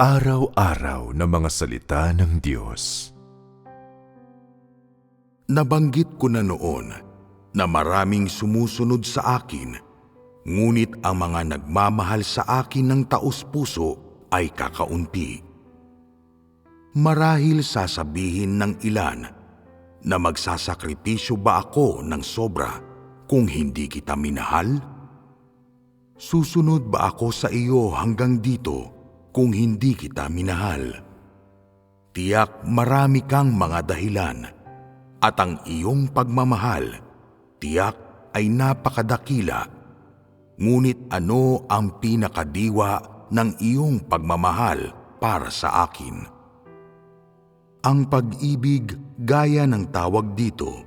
Pang-araw-araw na mga salita ng Diyos. Nabanggit ko na noon na maraming sumusunod sa akin, ngunit ang mga nagmamahal sa akin ng taus-puso ay kakaunti. Marahil sasabihin ng ilan na magsasakripisyo ba ako ng sobra kung hindi kita minahal? Susunod ba ako sa iyo hanggang dito kung hindi kita minahal? Tiyak marami kang mga dahilan at ang iyong pagmamahal tiyak ay napakadakila. Ngunit ano ang pinakadiwa ng iyong pagmamahal para sa akin? Ang pag-ibig gaya ng tawag dito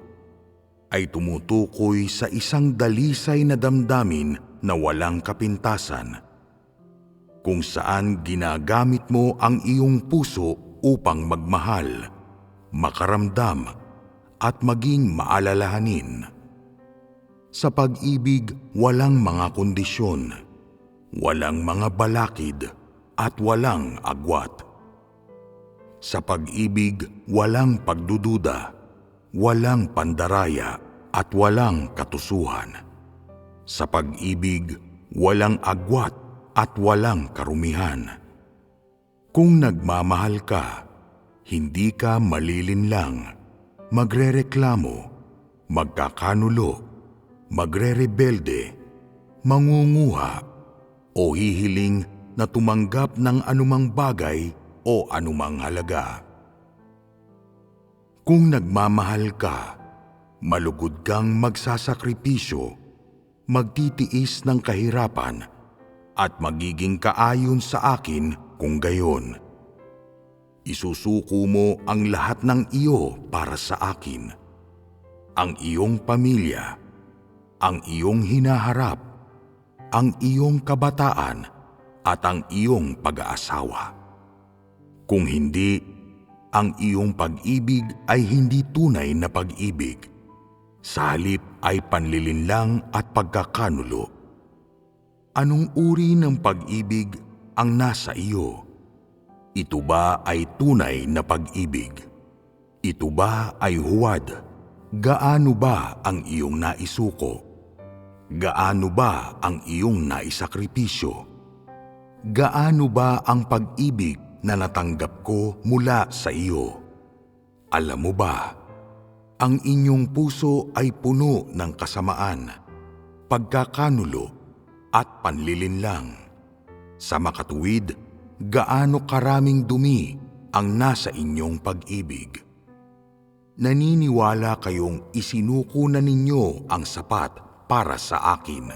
ay tumutukoy sa isang dalisay na damdamin na walang kapintasan kung saan ginagamit mo ang iyong puso upang magmahal, makaramdam at maging maalalahanin. Sa pag-ibig, walang mga kondisyon, walang mga balakid at walang agwat. Sa pag-ibig, walang pagdududa, walang pandaraya at walang katusuhan. Sa pag-ibig, walang agwat at walang karumihan. Kung nagmamahal ka, hindi ka malilinlang, magrereklamo, magkakanulo, magrerebelde, mangunguha, o hihiling na tumanggap ng anumang bagay o anumang halaga. Kung nagmamahal ka, malugod kang magsasakripisyo, magtitiis ng kahirapan, at magiging kaayon sa akin kung gayon. Isusuko mo ang lahat ng iyo para sa akin. Ang iyong pamilya, ang iyong hinaharap, ang iyong kabataan, at ang iyong pag-aasawa. Kung hindi, ang iyong pag-ibig ay hindi tunay na pag-ibig. Sa halip ay panlilinlang at pagkakanulo. Anong uri ng pag-ibig ang nasa iyo? Ito ba ay tunay na pag-ibig? Ito ba ay huwad? Gaano ba ang iyong naisuko? Gaano ba ang iyong naisakripisyo? Gaano ba ang pag-ibig na natanggap ko mula sa iyo? Alam mo ba, ang inyong puso ay puno ng kasamaan, pagkakanulo at panlilinlang. Sa makatuwid, gaano karaming dumi ang nasa inyong pag-ibig. Naniniwala kayong isinuko na ninyo ang sapat para sa akin.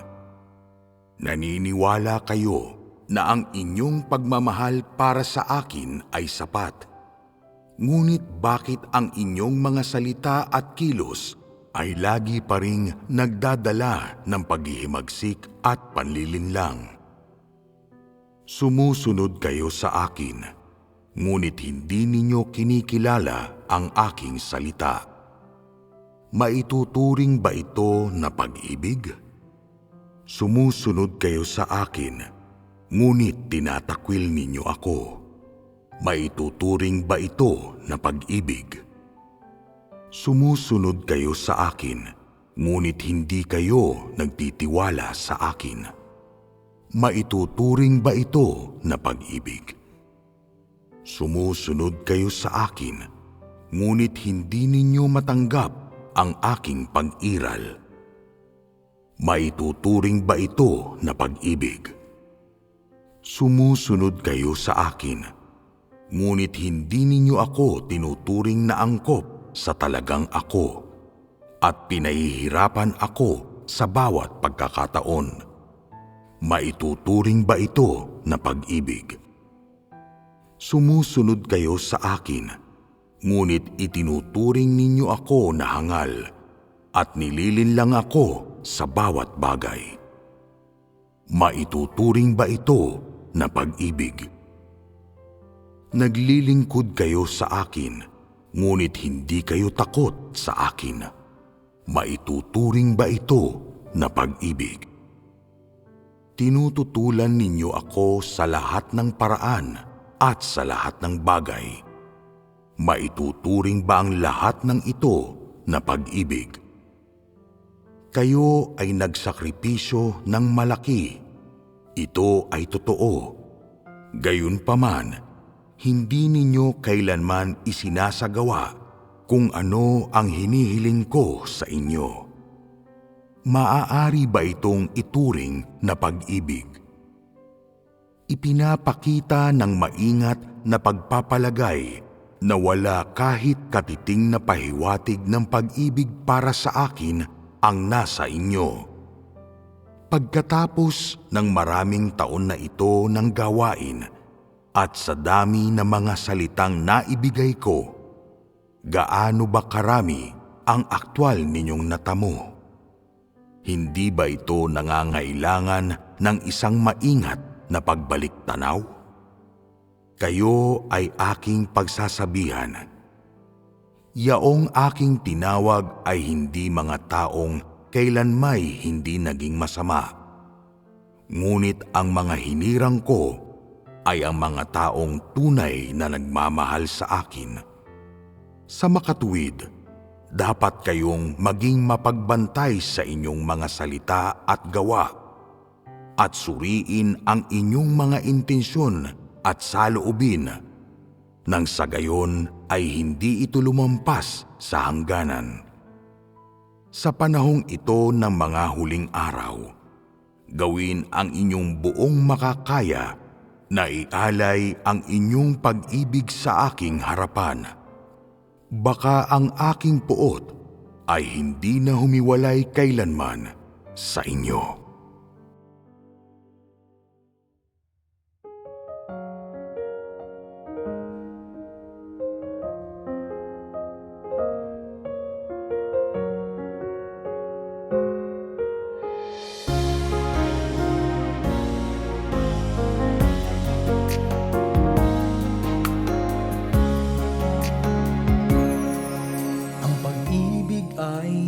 Naniniwala kayo na ang inyong pagmamahal para sa akin ay sapat. Ngunit bakit ang inyong mga salita at kilos ay lagi pa ring nagdadala ng paghihimagsik at panlilinlang? Sumusunod kayo sa akin, ngunit hindi ninyo kinikilala ang aking salita. Maituturing ba ito na pag-ibig? Sumusunod kayo sa akin, ngunit tinatakwil ninyo ako. Maituturing ba ito na pag-ibig? Sumusunod kayo sa akin, ngunit hindi kayo nagtitiwala sa akin maituturing ba ito na pag-ibig? Sumusunod kayo sa akin, ngunit hindi ninyo matanggap ang aking pag-iral. Maituturing ba ito na pag-ibig? Sumusunod kayo sa akin, ngunit hindi ninyo ako tinuturing na angkop sa talagang ako at pinahihirapan ako sa bawat pagkakataon maituturing ba ito na pag-ibig? Sumusunod kayo sa akin, ngunit itinuturing ninyo ako na hangal at nililinlang ako sa bawat bagay. Maituturing ba ito na pag-ibig? Naglilingkod kayo sa akin, ngunit hindi kayo takot sa akin. Maituturing ba ito na pag-ibig? tinututulan ninyo ako sa lahat ng paraan at sa lahat ng bagay. Maituturing ba ang lahat ng ito na pag-ibig? Kayo ay nagsakripisyo ng malaki. Ito ay totoo. Gayunpaman, hindi ninyo kailanman isinasagawa kung ano ang hinihiling ko sa inyo. Maaari ba itong ituring na pag-ibig? Ipinapakita ng maingat na pagpapalagay na wala kahit katiting na pahiwatig ng pag-ibig para sa akin ang nasa inyo. Pagkatapos ng maraming taon na ito ng gawain at sa dami ng mga salitang naibigay ko, gaano ba karami ang aktwal ninyong natamo? Hindi ba ito nangangailangan ng isang maingat na pagbalik tanaw? Kayo ay aking pagsasabihan. Yaong aking tinawag ay hindi mga taong kailanmay hindi naging masama. Ngunit ang mga hinirang ko ay ang mga taong tunay na nagmamahal sa akin. Sa makatuwid, dapat kayong maging mapagbantay sa inyong mga salita at gawa at suriin ang inyong mga intensyon at saloobin nang sa gayon ay hindi ito lumampas sa hangganan. Sa panahong ito ng mga huling araw, gawin ang inyong buong makakaya na ialay ang inyong pag-ibig sa aking harapan. Baka ang aking puot ay hindi na humiwalay kailanman sa inyo.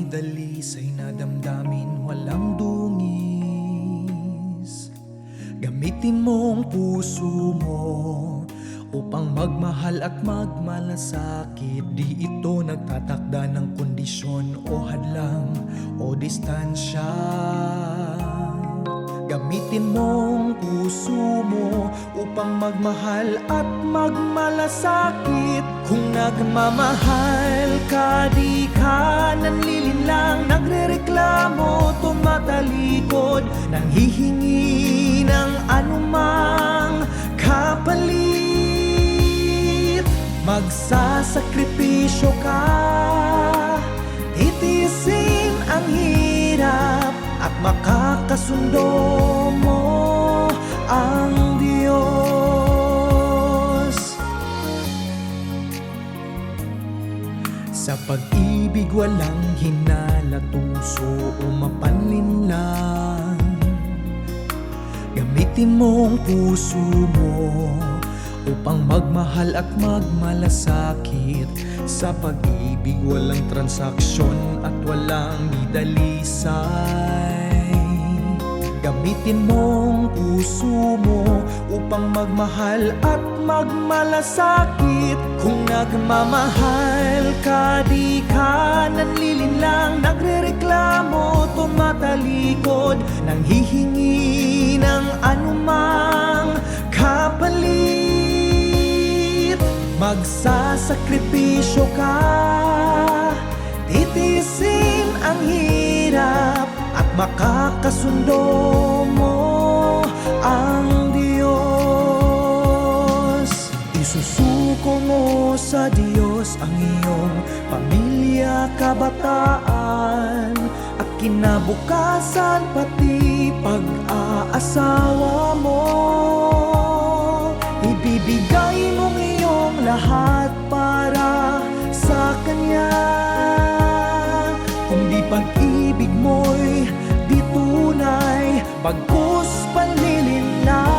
Ay dalisay na damdamin walang dungis. Gamitin mong puso mo upang magmahal at magmalasakit. Di ito nagtatakda ng kondisyon o hadlang o distansya. Gamitin mong puso mo upang magmahal at magmalasakit. Kung nagmamahal ka, di ka nanlilinlang Nagrereklamo, tumatalikod Nang hihingi ng anumang kapalit. Magsasakripisyo ka Titiisin ang hirap At makakasundo mo ang Sa pag-ibig walang hinala tuso o mapanlinlang. Gamitin mong puso mo upang magmahal at magmalasakit. Sa pag-ibig walang transaksyon at walang didalisay Gamitin mong puso mo upang magmahal at magmalasakit. Kung nagmamahal ka, di ka nanlilinlang Nagrereklamo, tumatalikod Nang hihingi ng anumang kapalit. Magsasakripisyo ka Titiisin ang hirap At makakasundo mo ang Isusuko mo sa Diyos ang iyong pamilya, kabataan At kinabukasan pati pag-aasawa mo. Ibibigay mong iyong lahat para sa Kanya. Kung di pag-ibig mo'y di tunay Bagkus panlilinlang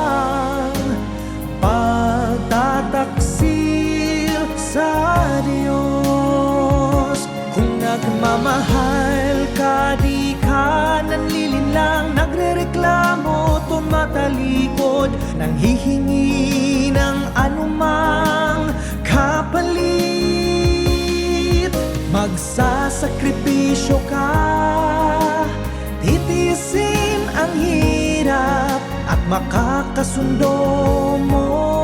tumatalikod nang hihingi ng anumang kapalit. Magsasakripisyo ka Titiisin ang hirap At makakasundo mo